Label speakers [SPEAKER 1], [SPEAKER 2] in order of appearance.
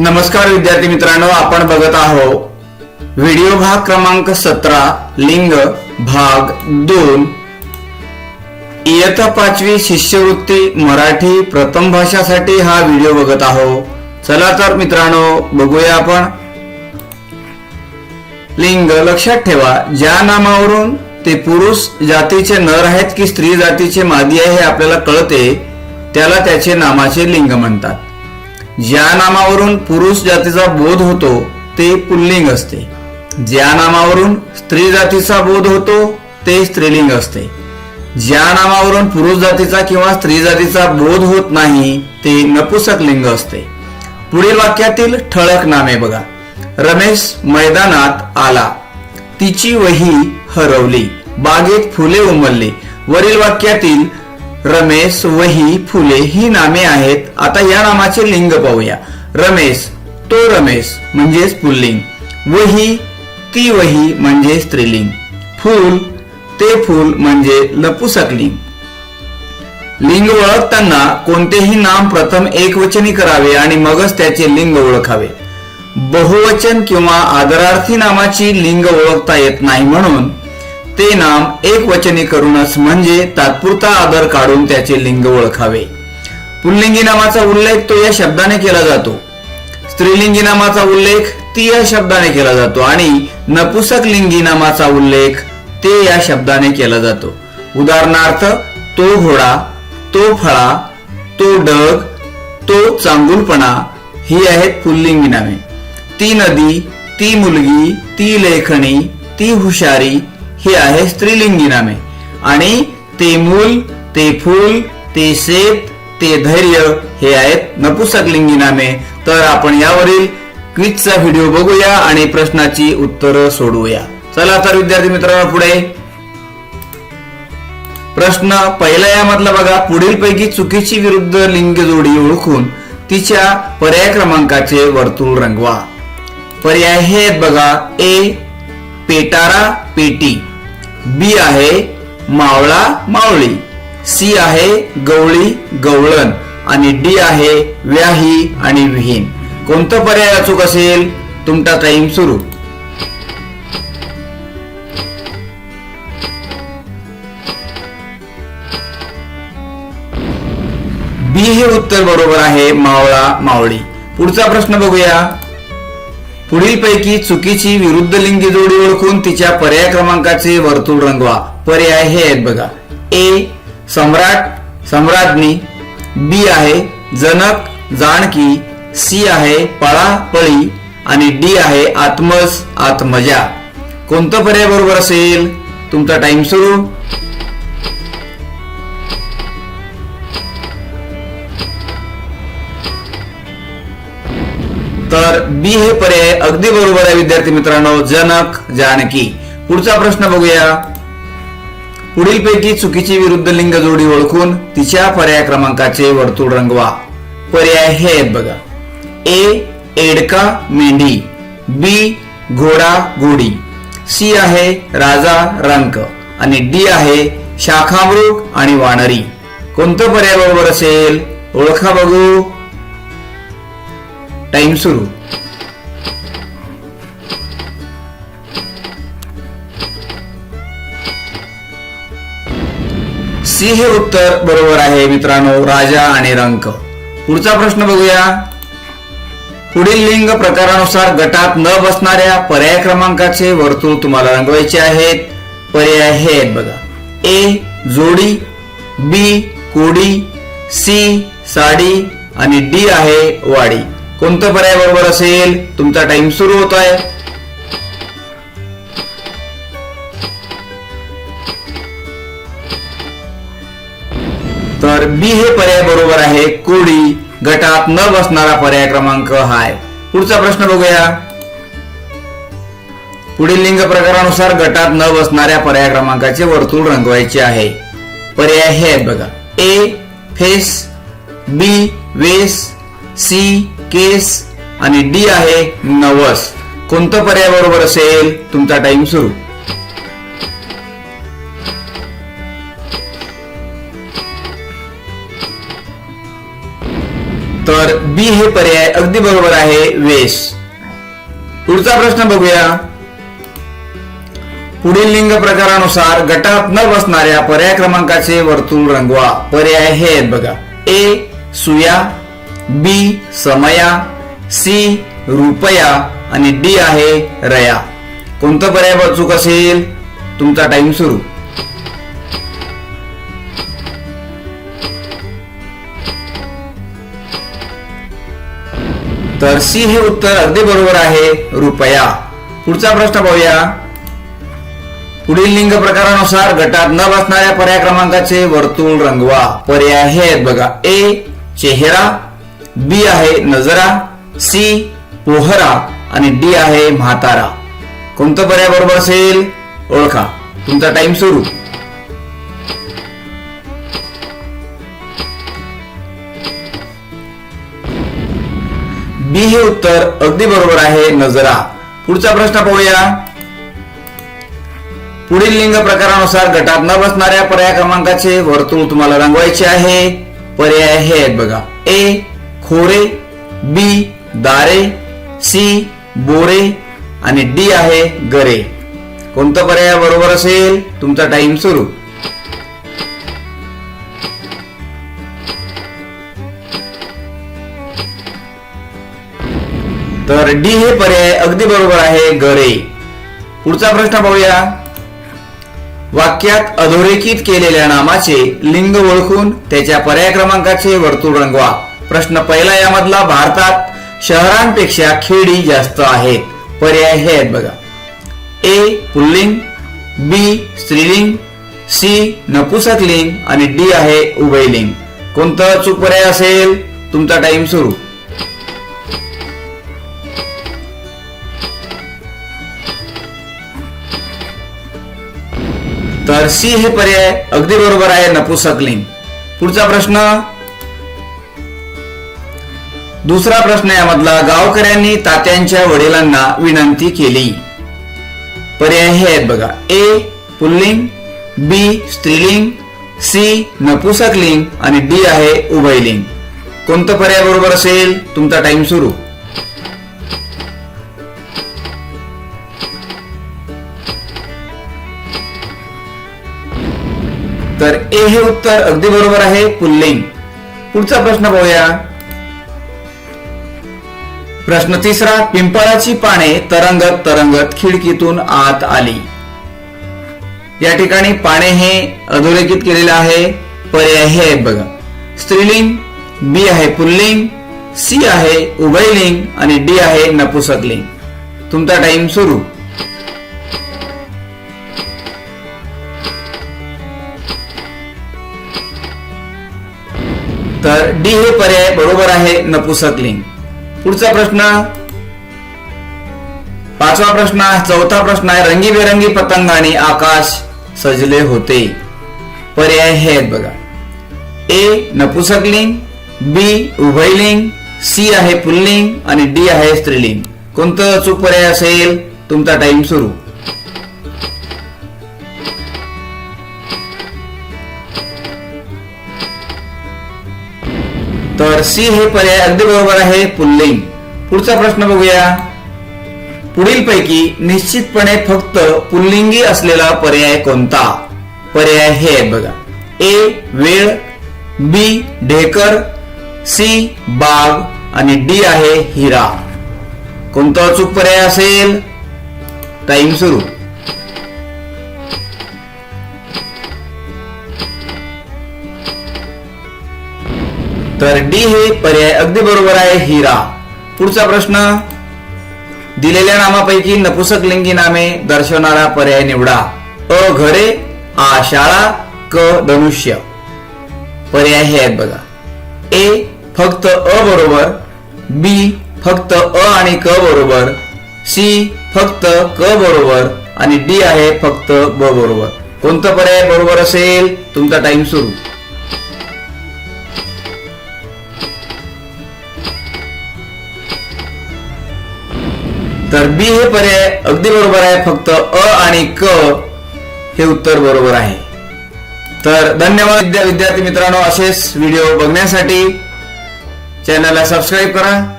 [SPEAKER 1] नमस्कार विद्यार्थी मित्रांनो आपण बघत आहोत व्हिडिओ भाग क्रमांक सतरा लिंग भाग दोन. इयत्ता पाचवी शिष्यवृत्ती मराठी प्रथम भाषासाठी हा व्हिडिओ बघत आहोत. चला तर मित्रांनो बघूया आपण. लिंग लक्षात ठेवा ज्या नामावरून ते पुरुष जातीचे नर आहेत की स्त्री जातीचे मादी आहे हे आपल्याला कळते. त्याला त्याचे नामाचे लिंग म्हणतात. ज्या नामावरून पुरुष जातीचा बोध होतो ते पुल्लिंग असते. ज्या नामावरून स्त्री जातीचा बोध होतो ते स्त्रीलिंग असते. ज्या नामावरून पुरुष जातीचा किंवा स्त्री जातीचा बोध होत नाही ते नपुसक लिंग असते. पुढील वाक्यातील ठळक नामे बघा. रमेश मैदानात आला. तिची वही हरवली. बागेत फुले उमलली. वरील वाक्यातील रमेश वही फुले ही नामे आहेत. आता या नामाचे लिंग पाहूया. रमेश तो रमेश म्हणजेच पुल्लिंग. वही ती वही म्हणजे स्त्रीलिंग. फूल ते फूल म्हणजे लपुसकलिंग. लिंग ओळखताना कोणतेही नाम प्रथम एकवचनी करावे आणि मगच त्याचे लिंग ओळखावे. बहुवचन किंवा आदरार्थी नामाची लिंग ओळखता येत नाही म्हणून ते नाम एकवचनी करूनच म्हणजे तात्पुरता आदर काढून त्याचे लिंग ओळखावे. पुल्लिंगी नामाचा उल्लेख तो या शब्दाने केला जातो. स्त्रीलिंगी नामाचा उल्लेख ती या शब्दाने केला जातो आणि नपुसक लिंगी नामाचा उल्लेख ते या शब्दाने केला जातो. उदाहरणार्थ तो घोडा तो फळा तो डग तो चांगुलपणा ही आहेत पुल्लिंगी नामे. ती नदी ती मुलगी ती लेखणी ती हुशारी ही आहे स्त्रीलिंगी नामे आणि ते मूल ते फूल ते शेत ते धैर्य हे आहेत नपुसकलिंगी नामे तर आपण यावरील क्विजचा व्हिडिओ बघूया आणि प्रश्नाची उत्तरं सोडवूया. चला तर विद्यार्थी मित्रांनो पुढे. प्रश्न पहिला यामधला बघा. पुढील पैकी चुकीची विरुद्ध लिंग जोडी ओळखून तिच्या पर्याय क्रमांकाचे वर्तुळ रंगवा. पर्याय हे बघा. ए पेटारा पेटी. बी आहे मावळा मावळी सी आहे गवळी गवळण आणि डी आहे व्याही आणि विहीन. कोणतं पर्याय अचूक असेल? तुमचा टाइम सुरू. बी हे उत्तर बरोबर आहे मावळा मावळी. पुढचा प्रश्न बघूया. पुढील पैकी चुकीची विरुद्ध लिंगी जोडी ओळखून तिच्या पर्याय क्रमांकाचे वर्तुळ रंगवा. पर्याय हे आहेत बघा. ए सम्राट सम्राज्ञी. बी आहे जनक जाणकी. सी आहे पळा पळी. आणि डी आहे आत्मज आत्मजा. कोणतं पर्याय बरोबर असेल? तुमचा टाइम सुरू. तर बी हे पर्याय अगदी बरोबर आहे विद्यार्थी मित्रांनो. जनक जानकी. पुढचा प्रश्न बघूया. पुढील पैकी चुकीची विरुद्ध लिंग जोडी ओळखून तिच्या पर्याय क्रमांकाचे वर्तुळ रंगवा. पर्याय हे आहेत बघा. ए एडका मेंढी. बी घोडा घोडी सी आहे राजा रंक. आणि डी आहे शाखामृग आणि वानरी. कोणतं पर्याय बरोबर असेल? ओळखा बघू. टाइम सुरू. सी हे उत्तर बरोबर आहे मित्रांनो राजा आणि रंक. पुढचा प्रश्न बघूया. पुढील लिंग प्रकारानुसार गटात न बसणाऱ्या पर्याय क्रमांकाचे वर्तुळ तुम्हाला रंगवायचे आहेत. पर्याय हे आहेत बघा. ए जोडी बी कोडी सी साडी आणि डी आहे वाडी. कोणतं पर्याय बरोबर असेल? तुमचा टाइम सुरू होत आहे तर बी हे पर्याय बरोबर आहे. कोडी गटात न बसणारा पर्याय क्रमांक हाय. पुढचा प्रश्न बघूया. पुढील लिंग प्रकारानुसार गटात न बसणाऱ्या पर्याय क्रमांकाचे वर्तुळ रंगवायचे आहे. पर्याय हे आहेत बघा. ए फेस बी वेस सी केस आणि डी आहे नवस. कोणतं पर्याय बरोबर असेल? तुमचा टाइम सुरू. तर बी हे पर्याय अगदी बरोबर आहे वेश. पुढचा प्रश्न बघूया. पुढील लिंग प्रकारानुसार गटात न बसणाऱ्या पर्याय क्रमांकाचे वर्तुळ रंगवा. पर्याय हे आहेत बघा. ए सुया बी समया सी रुपया आणि डी आहे रया. कोणतं पर्याय चूक असेल? तुमचा टाइम सुरू. तर सी हे उत्तर अगदी बरोबर आहे रुपया. पुढचा प्रश्न पाहूया. पुढील लिंग प्रकारानुसार गटात न बसणाऱ्या पर्याय क्रमांकाचे वर्तुळ रंगवा. पर्याय हे आहेत बघा. ए चेहरा. बी आहे नजरा सी पोहरा आणि डी आहे म्हातारा. कोणतं पर्याय बरोबर असेल? ओळखा. तुमचा टाइम सुरू. बी हे उत्तर अगदी बरोबर आहे नजरा. पुढचा प्रश्न पाहूया. पुढील लिंग प्रकारानुसार गटात न बसणाऱ्या पर्याय क्रमांकाचे वर्तुळ तुम्हाला रंगवायचे आहे. पर्याय हे आहेत बघा. ए खोरे बी दारे सी बोरे आणि डी आहे गरे. कोणता पर्याय बरोबर असेल? तुमचा टाइम सुरू. तर डी हे पर्याय अगदी बरोबर आहे गरे. पुढचा प्रश्न पाहूया. वाक्यात अधोरेखित केलेल्या नामाचे लिंग ओळखून त्याच्या पर्याय क्रमांकाचे वर्तुळ रंगवा. प्रश्न पहिला यामधला भारतात शहरांपेक्षा खेडी जास्त आहेत पर्याय हे आहेत बघा. ए पुल्लिंग बी स्त्रीलिंग सी नपुसकलिंग आणि डी आहे उभयलिंग. कोणतं चूक पर्याय असेल? तुमचा टाइम सुरू. तर सी हे पर्याय अगदी बरोबर आहे नपुसकलिंग. पुढचा प्रश्न दुसरा प्रश्न यामधला. गावकऱ्यांनी तात्यांच्या वडिलांना विनंती केली. पर्याय हे आहेत बघा. ए पुल्लिंग बी स्त्रीलिंग सी नपुसकलिंग आणि डी आहे उभयलिंग. कोणतं पर्याय बरोबर असेल? तुमचा टाइम सुरू. तर ए हे उत्तर अगदी बरोबर आहे पुल्लिंग. पुढचा प्रश्न पाहूया. प्रश्न तिसरा पिंपळाची पाने तरंगत तरंगत खिडकीतून आत आली. या ठिकाणी पाने हे अधोरेखित केलेलं आहे. पर्याय हे आहेत बघा. स्त्रीलिंग बी आहे पुल्लिंग सी आहे उभयलिंग आणि डी आहे नपुसकलिंग. तुमचा टाइम सुरू. तर डी हे पर्याय बरोबर आहे नपुसकलिंग. पुढचा प्रश्न. पाचवा प्रश्न चौथा प्रश्न आहे रंगीबेरंगी पतंगाने आकाश सजले होते. पर्याय हे आहेत बघा. ए नपुसकलिंग बी उभयलिंग सी आहे पुल्लिंग आणि डी आहे स्त्रीलिंग. कोणतं चूक पर्याय असेल? तुमचा टाइम सुरू. तर सी हे पर्याय अगदी बरोबर आहे पुल्लिंग. पुढचा प्रश्न बघूया. पुढील पैकी निश्चितपणे फक्त पुल्लिंगी असलेला पर्याय कोणता? पर्याय हे आहेत बघा. ए वेळ बी ढेकर सी बाग आणि डी आहे हिरा. कोणता अचूक पर्याय असेल? टाइम सुरू. तर डी हे पर्याय अगदी बरोबर आहे हिरा. पुढचा प्रश्न. दिलेल्या नामापैकी नपुसकलिंगी नामे दर्शवणारा पर्याय निवडा. अ घरे आ शाळा क धनुष्य. पर्याय हे आहेत बघा. ए फक्त अ बरोबर बी फक्त अ आणि क बरोबर सी फक्त क बरोबर आणि डी आहे फक्त ब बरोबर. कोणतं पर्याय बरोबर असेल? तुमचा टाइम सुरू. तर बी हे पर्याय अगदी बरोबर आहे फक्त अ आणि क हे उत्तर बरोबर आहे. तर धन्यवाद विद्या विद्यार्थी मित्रांनो असेच व्हिडिओ बघण्यासाठी. चॅनलला सबस्क्राईब करा.